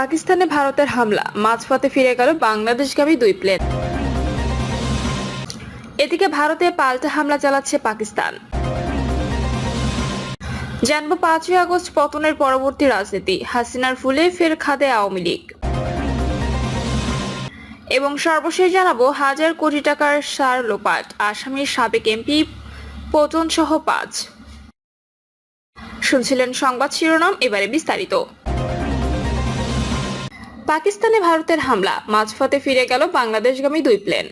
পাকিস্তানে ভারতের হামলা। মাঝপথে ফিরে গেল বাংলাদেশগামী দুই প্লেন। এদিকে ভারতে পাল্টা হামলা চালাচ্ছে পাকিস্তান। জানব পাঁচই আগস্ট পতনের পরবর্তী রাজনীতি। হাসিনার ফুলে ফের খাদে আওয়ামী লীগ। এবং সর্বশেষ জানাব হাজার কোটি টাকার সার লোপাট। আসামের সাবেক এমপি পতন সহ পাঁচ। শুনছিলেন সংবাদ শিরোনাম, এবারে বিস্তারিত। পাকিস্তানে ভারতের হামলা। মাঝপথে ফিরে গেল বাংলাদেশগামী দুই প্লেন।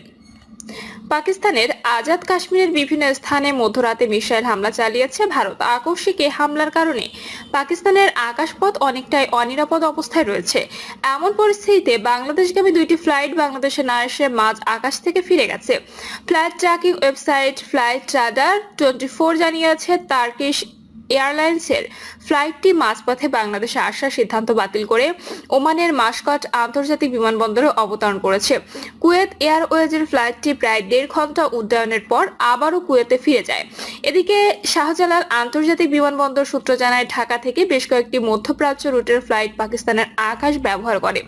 পাকিস্তানের আজাদ কাশ্মীরের বিভিন্ন স্থানে মধ্যরাতে মিসাইল হামলা চালিয়েছে ভারত। আকস্মিক হামলার কারণে পাকিস্তানের আকাশপথ অনেকটাই অনিরাপদ অবস্থায় রয়েছে। এমন পরিস্থিতিতে বাংলাদেশগামী দুইটি ফ্লাইট বাংলাদেশে না এসে মাঝ আকাশ থেকে ফিরে গেছে। Flight tracking website flight radar twenty four জানিয়েছে তার্কিশ এয়ারলাইন্সের ফ্লাইটটি মাঝপথে বাংলাদেশে আসার সিদ্ধান্ত বাতিল করে ওমানের মাসকট আন্তর্জাতিক বিমানবন্দরে অবতরণ করেছে। কুয়েত এয়ারওয়েজের ফ্লাইটটি প্রায় দেড় ঘণ্টা উড্ডয়নের পর আবারও কুয়েতে ফিরে যায়। এদিকে শাহজালাল আন্তর্জাতিক বিমানবন্দর সূত্র জানায়, ঢাকা থেকে বেশ কয়েকটি মধ্যপ্রাচ্য রুটের ফ্লাইট পাকিস্তানের আকাশ ব্যবহার করে।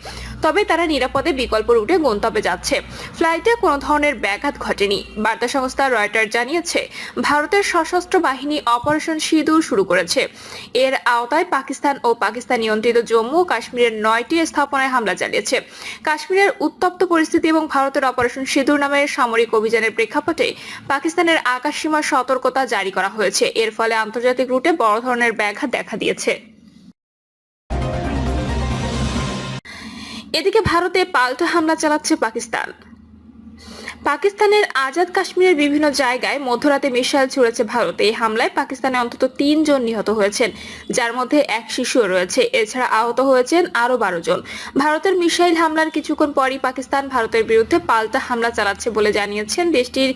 তবে তারা নিরাপদে বিকল্প রুটে গন্তব্যে যাচ্ছে। ফ্লাইটে কোনো ধরনের ব্যাঘাত ঘটেনি। বার্তা সংস্থা রয়টার জানিয়েছে, ভারতের সশস্ত্র বাহিনী অপারেশন সিঁদুর শুরু করেছে। এর আওতায় পাকিস্তান ও পাকিস্তান নিয়ন্ত্রিত জম্মু ও কাশ্মীরের নয়টি স্থাপনায় হামলা চালিয়েছে। কাশ্মীরের উত্তপ্ত পরিস্থিতি এবং ভারতের অপারেশন সিঁদুর নামের সামরিক অভিযানের প্রেক্ষাপটে পাকিস্তানের আকাশসীমা সতর্কতা জারি করা হয়েছে। এর ফলে আন্তর্জাতিক রুটে বড় ধরনের ব্যাঘাত দেখা দিয়েছে। এদিকে ভারতে পাল্টা হামলা চালাচ্ছে পাকিস্তান। পাকিস্তানের আজাদ কাশ্মীরের বিভিন্ন জায়গায় মধ্যরাতে মিসাইল ছুড়েছে ভারত। এই হামলায় পাকিস্তানে অন্তত তিনজন নিহত হয়েছেন, যার মধ্যে এক শিশুও রয়েছে। এছাড়া আহত হয়েছেন আরও বারো জন। ভারতের মিসাইল হামলার কিছুক্ষণ পরই পাকিস্তান ভারতের বিরুদ্ধে পাল্টা হামলা চালাচ্ছে বলে জানিয়েছেন দেশটির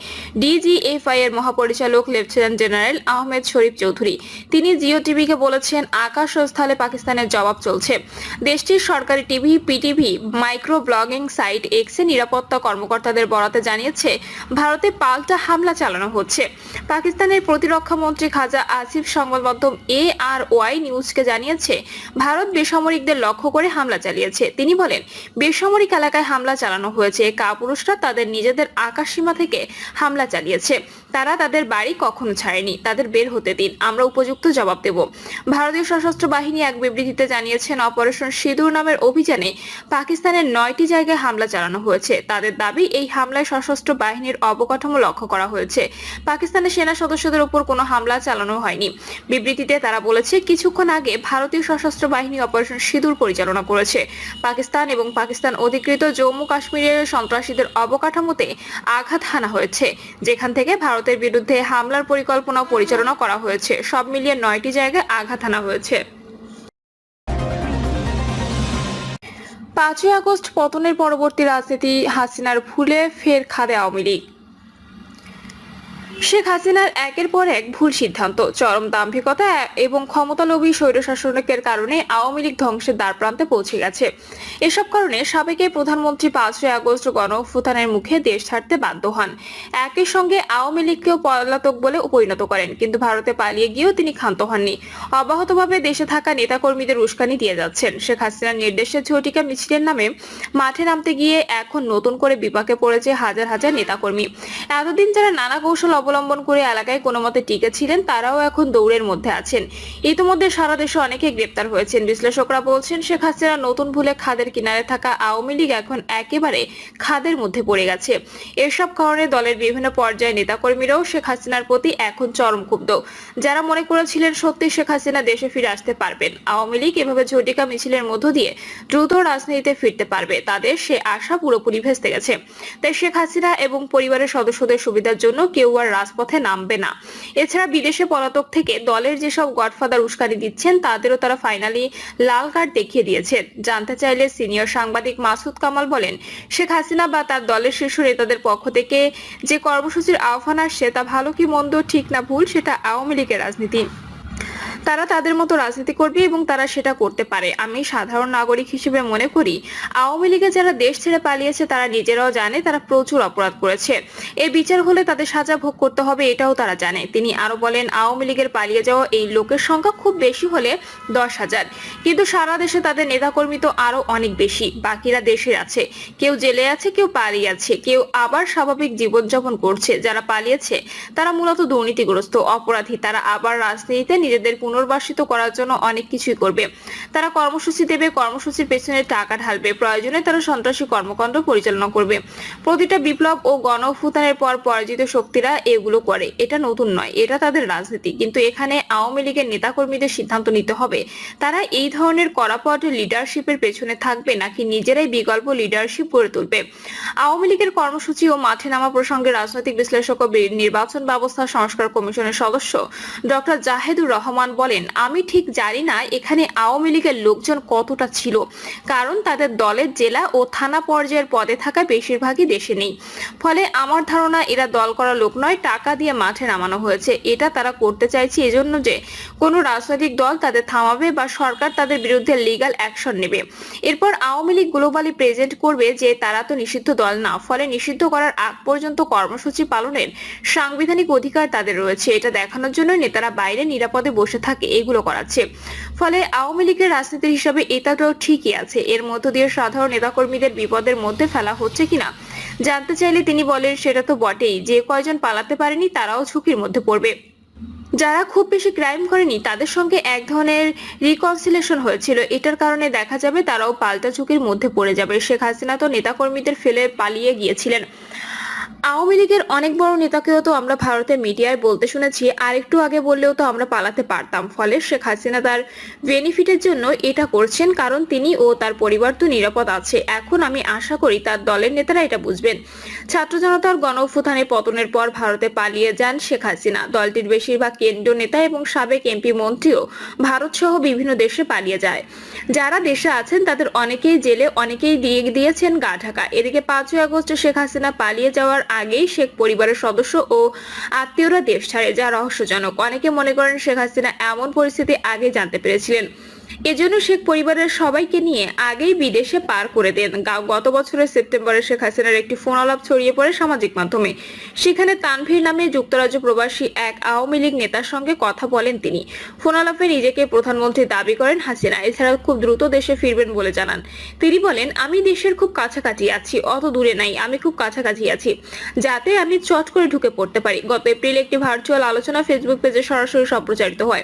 ডিজিএফআই এর মহাপরিচালক লেফটেন্যান্ট জেনারেল আহমেদ শরীফ চৌধুরী। তিনি জিও টিভিকে বলেছেন, আকাশ স্থলে পাকিস্তানের জবাব চলছে। দেশটির সরকারি TV, PTV micro blogging site, এক্সে নিরাপত্তা কর্মকর্তাদের বরাতে জানিয়েছে, ভারতে পাল্টা হামলা চালানো হচ্ছে। পাকিস্তানের প্রতিরক্ষা মন্ত্রী খাজা আসিফ সংবাদ মাধ্যম এ আর ওয়াই নিউজকে জানিয়েছে, ভারত বেসামরিকদের লক্ষ্য করে হামলা চালিয়েছে। তিনি বলেন, বেসামরিক এলাকায় হামলা চালানো হয়েছে, কাপুরুষরা তাদের নিজেদের আকাশ সীমা থেকে হামলা চালিয়েছে। তারা তাদের বাড়ি কখনো ছাড়েনি। তাদের বের হতে দিন। আমরা উপযুক্ত জবাব দেব। ভারতীয় সশস্ত্র বাহিনী এক বিবৃতিতে জানিয়েছেন, অপারেশন সিঁদুর নামের অভিযানে পাকিস্তানের নয়টি জায়গায় হামলা চালানো হয়েছে। তাদের দাবি, এই হামলায় সশস্ত্র বাহিনীর অবকাঠামো লক্ষ্য করা হয়েছে। পাকিস্তানের সেনা সদস্যদের উপর কোনো হামলা চালানো হয়নি। বিবৃতিতে তারা বলেছে, কিছুক্ষণ আগে ভারতীয় সশস্ত্র বাহিনী অপারেশন সিঁদুর পরিচালনা করেছে। পাকিস্তান এবং পাকিস্তান অধিকৃত জম্মু কাশ্মীরের সন্ত্রাসীদের অবকাঠামোতে আঘাত হানা হয়েছে, যেখান থেকে ভারতের বিরুদ্ধে হামলার পরিকল্পনা পরিচালনা করা হয়েছে। সব মিলিয়ে নয়টি জায়গায় আঘাত আনা হয়েছে। পাঁচই আগস্ট পতনের পরবর্তী রাজনীতি হাসিনার ফুলে ফের খাদে আওয়ামী লীগ। শেখ হাসিনার একের পর এক ভুল সিদ্ধান্ত, চরম দাম্ভিকতা এবং ক্ষমতালোভী স্বৈরশাসনের কারণে আওয়ামী লীগ ধ্বংসের দ্বার প্রান্তে পৌঁছে গেছে। এসব কারণে সাবেক প্রধানমন্ত্রী পাঁচই আগস্ট গণ অভ্যুত্থানের মুখে দেশ ছাড়তে বাধ্য হন। একই সঙ্গে আওয়ামী লীগকেও পলাতক বলে পরিণত করেন, কিন্তু ভারতে পালিয়ে গিয়েও তিনি ক্ষান্ত হননি। অব্যাহতভাবে দেশে থাকা নেতাকর্মীদের উস্কানি দিয়ে যাচ্ছেন। শেখ হাসিনার নির্দেশে ঝটিকা মিছিলের নামে মাঠে নামতে গিয়ে এখন নতুন করে বিপাকে পড়েছে হাজার হাজার নেতাকর্মী। এতদিন যারা নানা কৌশল অবলম্বন করে এলাকায় কোনো মতে টিকে ছিলেন, তারাও এখন দৌড়ের মধ্যে আছেন। ইতিমধ্যে সারা দেশে অনেকে গ্রেপ্তার হয়েছেন। বিশ্লেষকরা বলছেন, শেখ হাসিনা নতুন ভুলে খাদের কিনারে থাকা আওয়ামী লীগ এখন একেবারে খাদের মধ্যে পড়ে গেছে। এসব কারণে দলের বিভিন্ন পর্যায়ে নেতাকর্মীরাও শেখ হাসিনার প্রতি এখন চরম ক্ষুব্ধ। যারা মনে করেছিলেন সত্যি শেখ হাসিনা দেশে ফিরে আসতে পারবেন, আওয়ামী লীগ এভাবে ঝটিকা মিছিলের মধ্য দিয়ে দ্রুত রাজনীতিতে ফিরতে পারবে, তাদের সে আশা পুরোপুরি ভেস্তে গেছে। তাই শেখ হাসিনা এবং পরিবারের সদস্যদের সুবিধার জন্য কেউ আর রাজপথে নামবে না। এছাড়া বিদেশে পলাতক থেকে দলের যেসব গডফাদার উস্কানি দিচ্ছেন, তাদেরও তারা ফাইনালি লাল কার্ড দেখিয়ে দিয়েছেন। জানতে চাইলে সিনিয়র সাংবাদিক মাসুদ কামাল বলেন, শেখ হাসিনা বা তার দলের শীর্ষ নেতাদের পক্ষ থেকে যে কর্মসূচির আহ্বান আসছে, তা ভালো কি মন্দ, ঠিক না ভুল, সেটা আওয়ামী লীগের রাজনীতি। তারা তাদের মতো রাজনীতি করবে এবং তারা সেটা করতে পারে। আমি সাধারণ নাগরিক হিসেবে মনে করি, আওয়ামী লীগে যারা দেশ ছেড়ে পালিয়েছে, তারা নিজেরাও জানে তারা প্রচুর অপরাধ করেছে। এর বিচার হলে তাদের সাজা ভোগ করতে হবে, এটাও তারা জানে। তিনি আরও বলেন, আওয়ামী লীগের পালিয়ে যাওয়া এই লোকের সংখ্যা খুব বেশি হলে দশ হাজার। কিন্তু সারা দেশে তাদের নেতাকর্মী তো আরও অনেক বেশি। বাকিরা দেশে আছে। কেউ জেলে আছে, কেউ পালিয়ে আছে। কেউ আবার স্বাভাবিক জীবনযাপন করছে। যারা পালিয়েছে, তারা মূলত দুর্নীতিগ্রস্ত, অপরাধী। তারা আবার রাজনীতিতে নিজেদের পুনর্বাসিত করার জন্য অনেক কিছুই করবে। তারা কর্মসূচি দেবে, কর্মসূচির পেছনে টাকা ঢালবে। প্রয়োজনে তারা সন্ত্রাসী কর্মকাণ্ড পরিচালনা করবে। প্রতিটা বিপ্লব ও গণ পর পরাজিত শক্তিরা এগুলো করে। এটা নতুন নয়, এটা তাদের রাজনীতি। কিন্তু এখানে আওয়ামী লীগের নেতাকর্মীদের সিদ্ধান্ত নিতে হবে। তারা এই ধরনের করাপট লিডারশিপের পেছনে থাকবে নাকি নিজেরাই বিকল্প লিডারশিপ গড়ে তুলবে? আওয়ামী লীগের কর্মসূচি ও মাঠে নামা প্রসঙ্গে রাজনৈতিক বিশ্লেষক ও নির্বাচন ব্যবস্থা সংস্কার কমিশনের সদস্য ডক্টর জাহেদুর রহমান বলেন, আমি ঠিক জানি না এখানে আওয়ামী লীগের লোকজন কতটা ছিল। কারণ তাদের দলের জেলা ও থানা পর্যায়ের পদে থাকা বেশিরভাগই দেশে নেই। ফলে আমার ধারণা এরা দল করা লোক নয়, টাকা দিয়ে মাঠে নামানো হয়েছে। এটা তারা করতে চাইছে এজন্য যে কোনো রাজনৈতিক দল তাদের থামাবে বা সরকার তাদের বিরুদ্ধে লিগ্যাল অ্যাকশন নেবে। এরপর আওয়ামী লীগ গ্লোবালি প্রেজেন্ট করবে যে তারা তো নিষিদ্ধ দল না। ফলে নিষিদ্ধ করার আগ পর্যন্ত কর্মসূচি পালনের সাংবিধানিক অধিকার তাদের রয়েছে। এটা দেখানোর জন্য নেতারা বাইরে নিরাপদে বসে থাকে এগুলো করাচ্ছে। ফলে আওয়ামী লীগের রাজনীতির হিসাবে এটাটাও ঠিকই আছে। এর মধ্য দিয়ে সাধারণ নেতাকর্মীদের বিপদের মধ্যে ফেলা হচ্ছে কিনা? জানতে চাইলে তিনি বলেন, সেটা তো বটেই। যে কয়জন পালাতে পারেনি, তারাও ঝুঁকির মধ্যে পড়বে। যারা খুব বেশি ক্রাইম করেনি, তাদের সঙ্গে এক ধরনের রিকনসিলেশন হয়েছিল। এটার কারণে দেখা যাবে তারাও পাল্টা ঝুঁকির মধ্যে পড়ে যাবে। শেখ হাসিনা তো নেতাকর্মীদের ফেলে পালিয়ে গিয়েছিলেন। আওয়ামী লীগের অনেক বড় নেতাকেও তো আমরা ভারতের মিডিয়ায় বলতে শুনেছি, আর একটু আগে বললেও তো আমরা পালাতে পারতাম। ফলে শেখ হাসিনা তার বেনিফিটের জন্য এটা করছেন, কারণ তিনি ও তার পরিবার তো নিরাপদ আছে। এখন আমি আশা করি তার দলের নেতারা এটা বুঝবেন। ছাত্র জনতার গণ পতনের পর ভারতে পালিয়ে যান শেখ হাসিনা। দলটির বেশিরভাগ কেন্দ্রীয় নেতা এবং সাবেক এমপি মন্ত্রীও ভারত সহ বিভিন্ন দেশে পালিয়ে যায়। যারা দেশে আছেন, তাদের অনেকেই জেলে, অনেকেই দিয়ে দিয়েছেন গা ঢাকা। এদিকে পাঁচই আগস্ট শেখ হাসিনা পালিয়ে যাওয়ার আগেই শেখ পরিবারের সদস্য ও আত্মীয়রা দেশ ছাড়ে। যা রহস্যজনক। অনেকে মনে করেন শেখ হাসিনা এমন পরিস্থিতি আগে জানতে পেরেছিলেন। এজন্য শেখ পরিবারের সবাইকে নিয়ে আগেই বিদেশে পার করে দেন। গত বছরের সেপ্টেম্বরে শেখ হাসিনার একটি ফোন আলাপ ছড়িয়ে পড়ে সামাজিক মাধ্যমে। সেখানে তানভীর নামে যুক্তরাজ্য প্রবাসী এক আওয়ামী লীগ নেতার সঙ্গে কথা বলেন তিনি। ফোন আলাপে নিজেকে প্রধানমন্ত্রী দাবি করেন হাসিনা। এছাড়াও খুব দ্রুত দেশে ফিরবেন বলে জানান। তিনি বলেন, আমি দেশের খুব কাছাকাছি আছি, অত দূরে নাই, আমি খুব কাছাকাছি আছি, যাতে আমি চট করে ঢুকে পড়তে পারি। গত এপ্রিলে একটি ভার্চুয়াল আলোচনা ফেসবুক পেজে সরাসরি সম্প্রচারিত হয়।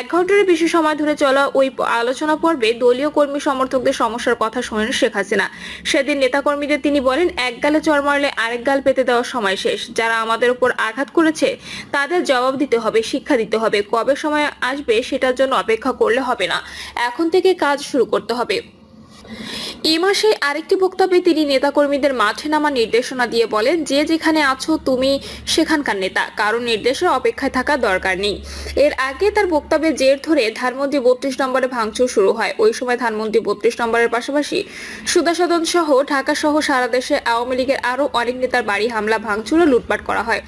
এক ঘণ্টার বেশি সময় ধরে চলা ওই আলোচনা পর্বে দলীয় কর্মী সমর্থকদের সমস্যার কথা শোনেন শেখ হাসিনা। সেদিন নেতাকর্মীদের তিনি বলেন, এক গালে চর মারলে আরেক গাল পেতে দেওয়ার সময় শেষ। যারা আমাদের উপর আঘাত করেছে, তাদের জবাব দিতে হবে, শিক্ষা দিতে হবে। কবে সময় আসবে সেটার জন্য অপেক্ষা করলে হবে না। এখন থেকে কাজ শুরু করতে হবে। এই মাসে আরেকটি বক্তব্যে তিনি নেতাকর্মীদের মাঠে নামার নির্দেশনা দিয়ে বলেন, যে যেখানে আছো তুমি সেখানকার নেতা। কারণ নির্দেশের অপেক্ষায় থাকা দরকার নেই। এর আগে তার বক্তব্যে জের ধরে ধানমন্ত্রী বত্রিশ নম্বরে ভাঙচুর শুরু হয়। ওই সময় ধানমন্ত্রী বত্রিশ নম্বরের পাশাপাশি সুদা সদন সহ ঢাকা সহ সারা দেশে আওয়ামী লীগের আরও অনেক নেতার বাড়ি, হামলা, ভাঙচুর ও লুটপাট করা হয়।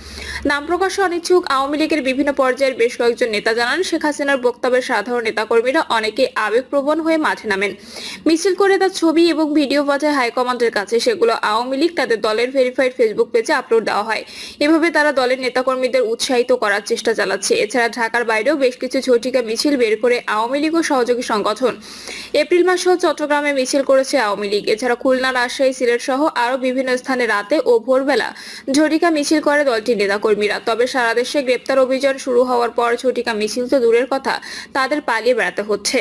নাম প্রকাশে অনিচ্ছুক আওয়ামী লীগের বিভিন্ন পর্যায়ের বেশ কয়েকজন নেতা জানান, শেখ হাসিনার বক্তব্যের সাধারণ নেতাকর্মীরা অনেকে আবেগপ্রবণ হয়ে মাঠে নামেন। মিছিল করে তার ছবি এবং ভিডিও পাঠায় হাইকমান্ডের কাছে সেগুলো আওয়ামী লীগ তাদের দলের ভেরিফাইড ফেসবুক পেজে আপলোড দেওয়া হয়। এভাবে তারা দলের নেতাকর্মীদের উৎসাহিত করার চেষ্টা চালাচ্ছে। এছাড়া ঢাকার বাইরেও বেশ কিছু ঝটিকা মিছিল বের করে আওয়ামী লীগ ও সহযোগী সংগঠন। এপ্রিল মাসেও চট্টগ্রামে মিছিল করেছে আওয়ামী লীগ। এছাড়া খুলনা, রাজশাহী, সিলেট সহ আরও বিভিন্ন স্থানে রাতে ও ভোরবেলা ঝটিকা মিছিল করে দলটির নেতাকর্মীরা। তবে সারা দেশে গ্রেপ্তার অভিযান শুরু হওয়ার পর ঝটিকা মিছিল তো দূরের কথা, তাদের পালিয়ে বেড়াতে হচ্ছে।